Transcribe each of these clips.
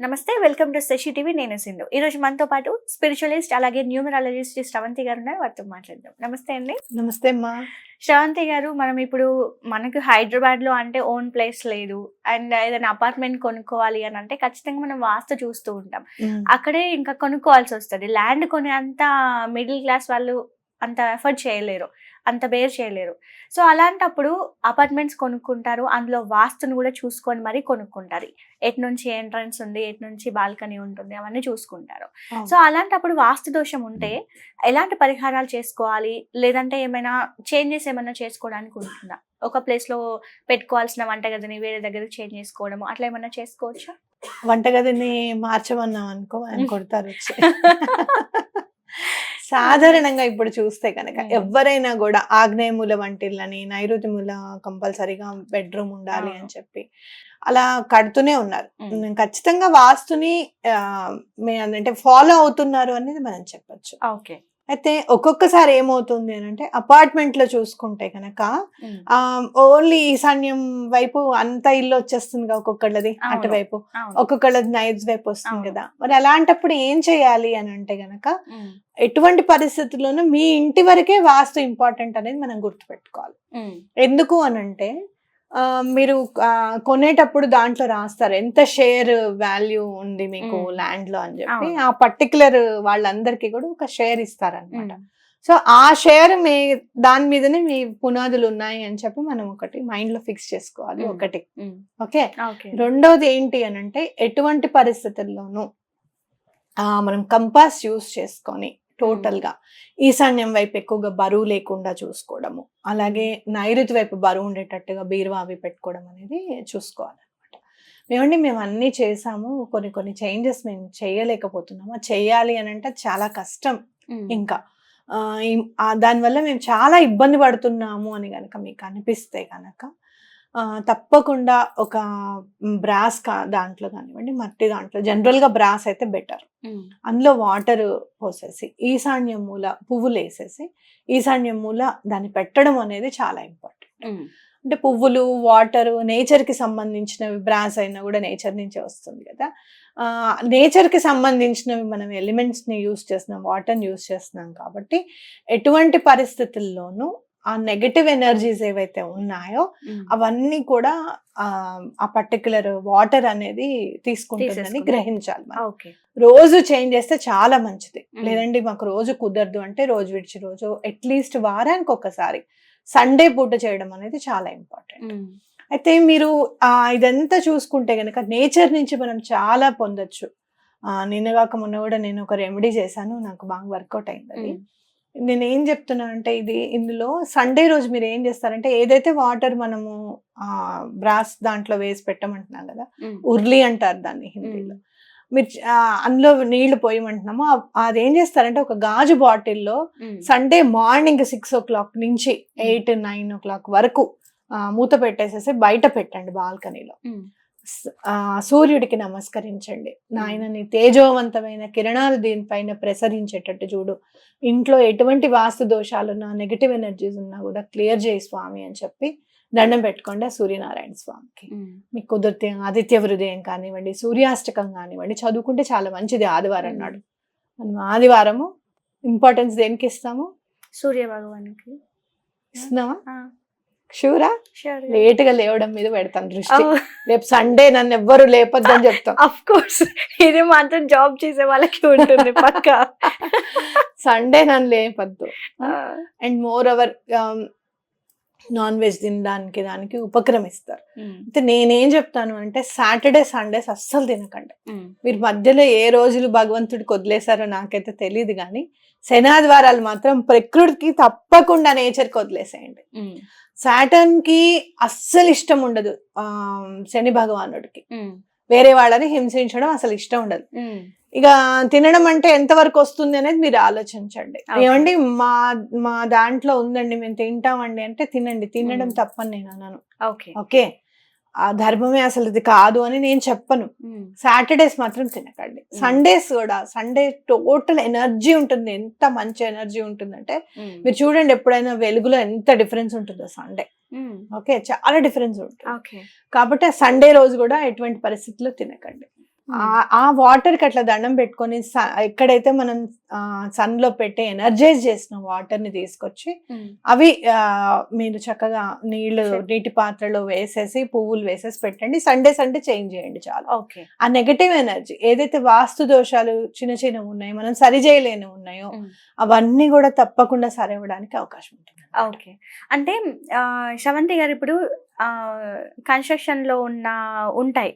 నమస్తే welcome to Shashi TV. నేను సింధు. ఈ రోజు మనతో పాటు స్పిరిచువలిస్ట్ అలాగే న్యూమరాలజిస్ట్ శ్రవంతి గారు ఉన్నారు. వారితో మాట్లాడదాం. నమస్తే అండి. నమస్తే అమ్మా. శ్రవంతి గారు మనం ఇప్పుడు మనకు హైదరాబాద్లో అంటే ఓన్ ప్లేస్ లేదు. అండ్ ఏదైనా అపార్ట్మెంట్ కొనుక్కోవాలి అని అంటే ఖచ్చితంగా మనం వాస్తు చూస్తూ ఉంటాం. అక్కడే ఇంకా కొనుక్కోవాల్సి వస్తుంది. ల్యాండ్ కొనే అంత మిడిల్ క్లాస్ వాళ్ళు అంత ఎఫర్ట్ చేయలేరు. అంత బేర్ చేయలేరు. సో అలాంటప్పుడు అపార్ట్మెంట్స్ కొనుక్కుంటారు. అందులో వాస్తును కూడా చూసుకొని మరీ కొనుక్కుంటారు. ఎటు నుంచి ఎంట్రన్స్ ఉంది ఎటు నుంచి బాల్కనీ ఉంటుంది అవన్నీ చూసుకుంటారు. సో అలాంటప్పుడు వాస్తు దోషం ఉంటే ఎలాంటి పరిహారాలు చేసుకోవాలి? లేదంటే ఏమైనా చేంజెస్ ఏమైనా చేసుకోవడానికి ఉంటుందా? ఒక ప్లేస్లో పెట్టుకోవాల్సిన వంటగదిని వేరే దగ్గరికి చేంజ్ చేసుకోవడం అట్లా ఏమైనా చేసుకోవచ్చా? వంటగదిని మార్చమన్నాం అనుకో ఆయన కొడతారు వచ్చి. సాధారణంగా ఇప్పుడు చూస్తే కనుక. ఎవరైనా కూడా ఆగ్నేయమూల వంటిల్లని నైరుతి మూల కంపల్సరీగా బెడ్రూమ్ ఉండాలి. అని చెప్పి అలా కడుతూనే ఉన్నారు ఖచ్చితంగా వాస్తుని అంటే ఫాలో అవుతున్నారు అనేది మనం చెప్పొచ్చు ఓకే అయితే ఒక్కొక్కసారి ఏమవుతుంది అని అంటే అపార్ట్మెంట్లో చూసుకుంటే కనుక ఓన్లీ ఈశాన్యం వైపు అంత ఇల్లు వచ్చేస్తుంది కదా ఒక్కొక్కళ్ళది. అటువైపు. ఒక్కొక్కళ్ళది నైట్స్ వైపు వస్తుంది. కదా. మరి అలాంటప్పుడు ఏం చేయాలి అని అంటే గనక ఎటువంటి పరిస్థితుల్లోనూ మీ ఇంటి వరకే వాస్తు ఇంపార్టెంట్ అనేది మనం గుర్తుపెట్టుకోవాలి. ఎందుకు అని అంటే మీరు కొనేటప్పుడు దాంట్లో రాస్తారు ఎంత షేర్ వాల్యూ ఉంది మీకు. ల్యాండ్లో అని చెప్పి. ఆ పర్టికులర్ వాళ్ళందరికీ కూడా ఒక షేర్ ఇస్తారనమాట. సో ఆ షేర్ మీ దాని మీదనే మీ పునాదులు ఉన్నాయి అని చెప్పి మనం ఒకటి మైండ్లో ఫిక్స్ చేసుకోవాలి. ఒకటి. ఓకే? రెండోది ఏంటి అని అంటే ఎటువంటి పరిస్థితుల్లోనూ ఆ, మనం కంపాస్ యూస్ చేసుకొని టోటల్గా ఈశాన్యం వైపు ఎక్కువగా బరువు లేకుండా చూసుకోవడము. అలాగే నైరుతి వైపు బరువు ఉండేటట్టుగా బీరువా అవి పెట్టుకోవడం అనేది చూసుకోవాలన్నమాట. మేమండి మేము అన్నీ చేసాము. కొన్ని కొన్ని చేంజెస్ మేము చేయలేకపోతున్నాము. చేయాలి అని అంటే చాలా కష్టం ఇంకా. దానివల్ల మేము చాలా ఇబ్బంది పడుతున్నాము అని కనుక మీకు అనిపిస్తే కనుక తప్పకుండా ఒక బ్రాస్ కా దాంట్లో కానివ్వండి మట్టి దాంట్లో జనరల్గా బ్రాస్ అయితే బెటర్. అందులో వాటర్ పోసేసి ఈశాన్యం మూల పువ్వులు వేసేసి ఈశాన్యం మూల దాన్ని పెట్టడం అనేది చాలా ఇంపార్టెంట్. అంటే పువ్వులు వాటర్ నేచర్కి సంబంధించినవి బ్రాస్ అయినా కూడా నేచర్ నుంచే వస్తుంది కదా. నేచర్కి సంబంధించినవి మనం ఎలిమెంట్స్ని యూస్ చేస్తున్నాం వాటర్ని యూస్ చేస్తున్నాం కాబట్టి ఎటువంటి పరిస్థితుల్లోనూ ఆ నెగటివ్ ఎనర్జీస్ ఏవైతే ఉన్నాయో అవన్నీ కూడా ఆ, పర్టికులర్ వాటర్ అనేది తీసుకుంటుందని. గ్రహించాలి మనం. రోజు చేంజ్ చేస్తే చాలా మంచిది. లేదండి మాకు రోజు కుదరదు అంటే రోజు విడిచి రోజు అట్లీస్ట్ వారానికి ఒకసారి సండే పూట చేయడం అనేది చాలా ఇంపార్టెంట్ అయితే మీరు ఆ ఇదంతా చూసుకుంటే గనక నేచర్ నుంచి మనం చాలా పొందొచ్చు. ఆ, నిన్నగాక మొన్న కూడా నేను ఒక రెమెడీ చేశాను నాకు బాగా వర్కౌట్ అయింది అది. నేను ఏం చెప్తున్నా అంటే ఇది ఇందులో సండే రోజు మీరు ఏం చేస్తారంటే ఏదైతే వాటర్ మనము ఆ బ్రాస్ దాంట్లో వేసి పెట్టమంటున్నాం కదా ఉర్లి అంటారు దాన్ని హిందీలో. మీరు అందులో నీళ్ళు పోయమంటున్నాము. అదేం చేస్తారంటే ఒక గాజు బాటిల్లో Sunday morning six o'clock నుంచి ఎయిట్ నైన్ ఓ క్లాక్ వరకు మూత పెట్టేసేసి బయట పెట్టండి బాల్కనీలో. సూర్యుడికి నమస్కరించండి. నాయన నీ తేజోవంతమైన కిరణాలు దీనిపైన ప్రసరించేటట్టు చూడు. ఇంట్లో ఎటువంటి వాస్తు దోషాలున్నా నెగిటివ్ ఎనర్జీస్ ఉన్నా కూడా క్లియర్ చేయి స్వామి అని చెప్పి దండం పెట్టుకోండి ఆ సూర్యనారాయణ స్వామికి. మీకు కుదిరితే ఆదిత్య హృదయం కానివ్వండి సూర్యాష్టకం కానివ్వండి చదువుకుంటే చాలా మంచిది ఆదివారం. నాడు. మనం ఆదివారము ఇంపార్టెన్స్ దేనికి ఇస్తాము సూర్య భగవానికి ఇస్తున్నావా షూరా? లేట్గా లేవడం మీద పెడతాను దృష్టి. రేపు సండే నన్ను ఎవ్వరు లేపొద్దని చెప్తాం అఫ్ కోర్స్ ఇది మాత్రం జాబ్ చేసే వాళ్ళకి ఉంటుంది పక్క. సండే నన్ను లేపద్దు. And more hour non veg తినడానికి దానికి ఉపక్రమిస్తారు అయితే నేనేం చెప్తాను అంటే సాటర్డే సండేస్ అస్సలు తినకండి. మీరు మధ్యలో ఏ రోజులు భగవంతుడికి వదిలేశారో నాకైతే తెలియదు కానీ శనాదివారాలు మాత్రం ప్రకృతికి తప్పకుండా నేచర్కి వదిలేసేయండి. సాటర్న్కి అస్సలు ఇష్టం ఉండదు శని భగవానుడికి. వేరే వాళ్ళని హింసించడం అసలు ఇష్టం ఉండదు. ఇక తినడం అంటే ఎంతవరకు వస్తుంది అనేది మీరు ఆలోచించండి. ఏమండి? మా మా దాంట్లో ఉందండి మేము తింటామండి అంటే తినండి. తినడం. తప్పని నేను అన్నాను ఓకే. ఓకే? ఆ ధర్మమే అసలు ఇది కాదు అని నేను చెప్పను. సాటర్డేస్ మాత్రం తినకండి. సండేస్ కూడా సండే టోటల్ ఎనర్జీ ఉంటుంది. ఎంత మంచి ఎనర్జీ ఉంటుందంటే మీరు చూడండి ఎప్పుడైనా వెలుగులో ఎంత డిఫరెన్స్ ఉంటుందో సండే. ఓకే? చాలా డిఫరెన్స్ ఉంటుంది. కాబట్టి సండే రోజు కూడా ఎటువంటి పరిస్థితుల్లో తినకండి. ఆ- ఆ వాటర్కి అట్లా దండం పెట్టుకొని ఎక్కడైతే మనం సన్లో పెట్టే ఎనర్జైజ్ చేసిన వాటర్ని తీసుకొచ్చి అవి మీరు చక్కగా నీళ్ళు. నీటి పాత్రలో వేసేసి పువ్వులు వేసేసి పెట్టండి. సండే సండే చేంజ్ చేయండి చాలా. ఓకే. ఆ నెగటివ్ ఎనర్జీ ఏదైతే వాస్తు దోషాలు చిన్న చిన్న ఉన్నాయో మనం సరి చేయలేని ఉన్నాయో. అవన్నీ కూడా తప్పకుండా సరవడానికి అవకాశం ఉంటుంది ఓకే. అంటే ఆ, శ్రవంతి గారు ఇప్పుడు కన్స్ట్రక్షన్లో ఉన్న ఉంటాయి.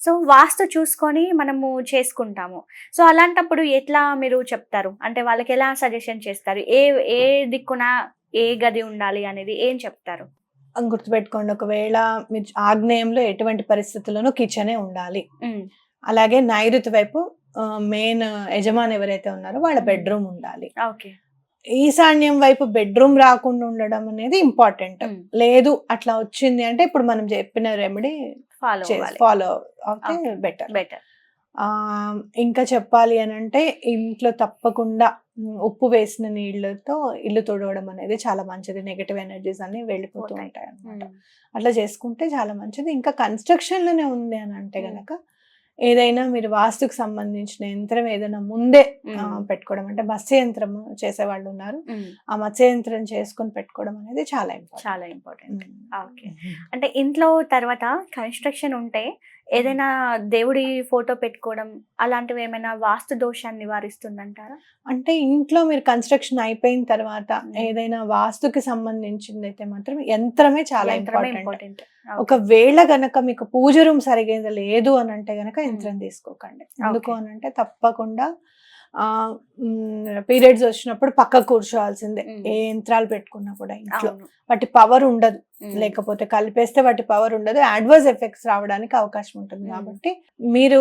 సో వాస్తు చూసుకొని మనము చేసుకుంటాము. సో అలాంటప్పుడు ఎట్లా మీరు చెప్తారు? అంటే వాళ్ళకి ఎలా సజెషన్ చేస్తారు? ఏ ఏ దిక్కున ఏ గది ఉండాలి అనేది ఏం చెప్తారు? అని గుర్తుపెట్టుకోండి. ఒకవేళ మీరు ఆగ్నేయంలో ఎటువంటి పరిస్థితుల్లోనూ కిచెనే ఉండాలి. అలాగే నైరుతి వైపు మెయిన్ యజమాని ఎవరైతే ఉన్నారో వాళ్ళ. బెడ్రూమ్ ఉండాలి. ఓకే. ఈశాన్యం వైపు బెడ్రూమ్ రాకుండా ఉండడం అనేది ఇంపార్టెంట్. లేదు అట్లా వచ్చింది అంటే ఇప్పుడు మనం చెప్పిన రెమెడీ ఫాలో ఫాలో అవుతే. బెటర్ బెటర్ ఇంకా చెప్పాలి అని అంటే ఇంట్లో తప్పకుండా ఉప్పు వేసిన నీళ్ళతో ఇల్లు తుడవడం అనేది చాలా మంచిది. నెగటివ్ ఎనర్జీస్ అన్ని వెళ్ళిపోతూ. ఉంటాయి అన్నమాట అట్లా చేసుకుంటే చాలా మంచిది. ఇంకా కన్స్ట్రక్షన్లోనే ఉంది అని అంటే. గనక ఏదైనా మీరు వాస్తుకు సంబంధించిన యంత్రం ఏదైనా ముందే పెట్టుకోవడం అంటే మత్స్య యంత్రం చేసే వాళ్ళు ఉన్నారు ఆ మత్స్య యంత్రం చేసుకొని పెట్టుకోవడం అనేది చాలా ఇంపార్టెంట్ చాలా ఇంపార్టెంట్ Okay. అంటే ఇంట్లో తర్వాత కన్స్ట్రక్షన్ ఉంటే ఏదైనా దేవుడి ఫోటో పెట్టుకోవడం అలాంటివి ఏమైనా వాస్తు దోషాన్ని నివారిస్తుందంటారా? అంటే ఇంట్లో మీరు కన్స్ట్రక్షన్ అయిపోయిన తర్వాత. ఏదైనా వాస్తుకి సంబంధించింది అయితే మాత్రం యంత్రమే చాలా ఇంపార్టెంట్ ఒకవేళ గనక మీకు పూజ రూమ్ సరిగా లేదు అని అంటే గనక యంత్రం తీసుకోకండి. ఎందుకు. అని అంటే తప్పకుండా పీరియడ్స్ వచ్చినప్పుడు పక్క కూర్చోవాల్సిందే. ఏ యంత్రాలు పెట్టుకున్నా కూడా ఇంట్లో. వాటి పవర్ ఉండదు. లేకపోతే కలిపేస్తే వాటి పవర్ ఉండదు. అడ్వర్స్ ఎఫెక్ట్స్ రావడానికి అవకాశం ఉంటుంది. కాబట్టి మీరు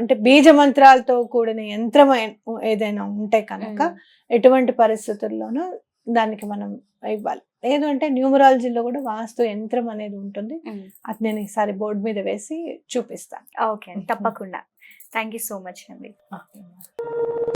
అంటే బీజ మంత్రాలతో కూడిన యంత్రం ఏదైనా ఉంటే కనుక ఎటువంటి పరిస్థితుల్లోనూ దానికి మనం ఇవ్వాలి. లేదు అంటే న్యూమరాలజీలో కూడా వాస్తు యంత్రం అనేది ఉంటుంది. అది నేను ఈసారి బోర్డు మీద వేసి చూపిస్తాను. ఓకే అండి. తప్పకుండా. థ్యాంక్ యూ సో మచ్ అండి. you